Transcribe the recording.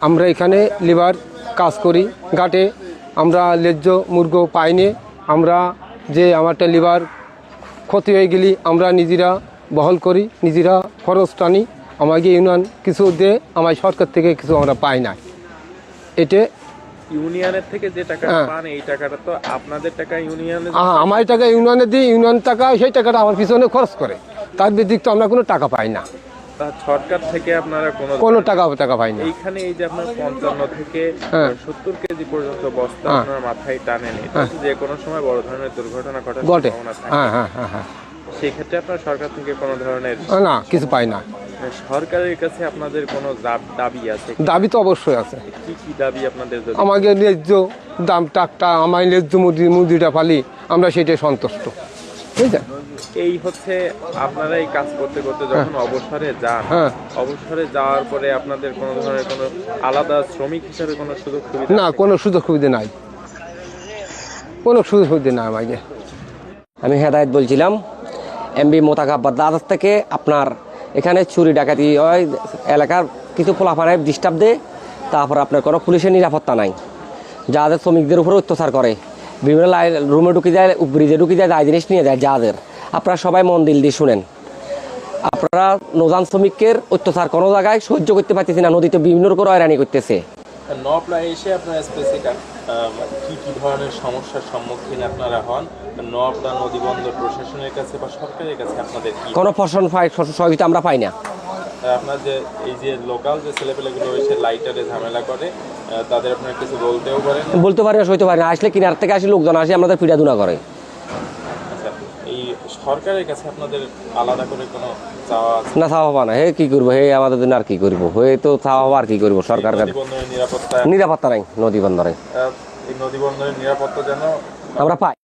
আমরা এখানে লিভার কাজ করি ঘাটে আমরা লেজ্জ মুরগ পাইনি আমরা যে আমারটা লিভার ক্ষতি হয়ে গেলি আমরা নিজেরা বহল করি নিজেরা খরচ টানি। আমাকে ইউনিয়ন কিছু দিয়ে আমার সরকার থেকে কিছু আমরা পাই না। এটা ইউনিয়নের থেকে যে টাকা হ্যাঁ। পান এই টাকাটা তো আপনাদের টাকা ইউনিয়নে আ- আমার টাকা ইউনিয়নে দিই ইউনিয়ন টাকা সেই টাকাটা আমার পিছনে খরচ করে। তার ব্যতিরিক্ত আমরা কোনো টাকা পাই না। সরকার থেকে আপনারা কোনো কোনো টাকা টাকা পাই না। এইখানে এই যে আপনার পঞ্চান্ন থেকে হ্যাঁ। সত্তর কেজি পর্যন্ত বস্তা হ্যাঁ। আপনার মাথায় টানেন এটা যে কোনো সময় বড় ধরনের দুর্ঘটনা ঘটার ঘটে হ্যাঁ হ্যাঁ হ্যাঁ হ্যাঁ। সেই ক্ষেত্রে আপনার সরকার থেকে কোনো ধরনের না কিছু পাই না। সরকারের কাছে আপনাদের কোনো দাব- আছে দাবি তো অবশ্যই আছে। কি কি দাবি আপনাদের আমাকে ন্যায্য দাম টাকটা আমার ন্যায্য মুদি মুদিটা পালি আমরা সেটাই সন্তুষ্ট। বুঝলেন? এই হচ্ছে আপনারা এই কাজ করতে করতে যখন অবসরে যান হ্যাঁ। অবসরে যাওয়ার পরে আপনাদের কোনো ধরনের কোনো আলাদা শ্রমিক হিসেবে কোনো সুযোগ সুবিধা না কোনো সুযোগ সুবিধা নাই। কোনো সুযোগ সুবিধা নাই আমাকে আমি হেদায়ত বলছিলাম এমবি মোতাকাব্বাদ দাদার থেকে আপনার এখানে চুরি ডাকাতি হয় এলাকার কিছু পোলাপানে ডিস্টার্ব দেয় তারপর আপনার কোনো পুলিশের নিরাপত্তা নাই। যাদের শ্রমিকদের উপরে অত্যাচার করে। বিভিন্ন রুমে ঢুকে যায় ব্রিজে ঢুকে যায় দায় জিনিস নিয়ে যায় যাদের আপনারা সবাই মন দিল দিয়ে শুনেন। আপনারা নজান শ্রমিকের অত্যাচার কোনো জায়গায় সহ্য করতে পারতেছি না নদীতে বিভিন্ন রকম হয়রানি করতেছে। নবলা এসে আপনারা স্পেসিফিক কি কি ধরনের সমস্যার সম্মুখীন আপনারা হন? নবলা নদী বন্দর প্রশাসনের কাছে বা সরকারের কাছে আপনাদের কোনো ফসল পাই সহযোগিতা আমরা পাই না। আপনার যে এই যে লোকাল যে ছেলেপেলেগুলো লাইটারে ঝামেলা করে তাদের আপনারা কিছু বলতেও পারেন? বলতে পারি না সইতে পারি না। আসলে কিনার থেকে আসে লোকজন আসে আমাদের পিড়াদুনা করে। আচ্ছা এই সরকারের কাছে আপনাদের আলাদা করে কোনো চাওয়া না চাওয়া পাবা না। হে কি করব? হে আমাদের জন্য আর কি করব? হে তো চাওয়া পাবা আর কি করব? সরকার কাছে নিরাপত্তা নিরাপত্তা নাই নদী বন্দরে এই নদী বন্দরের নিরাপত্তা যেন আমরা পাই।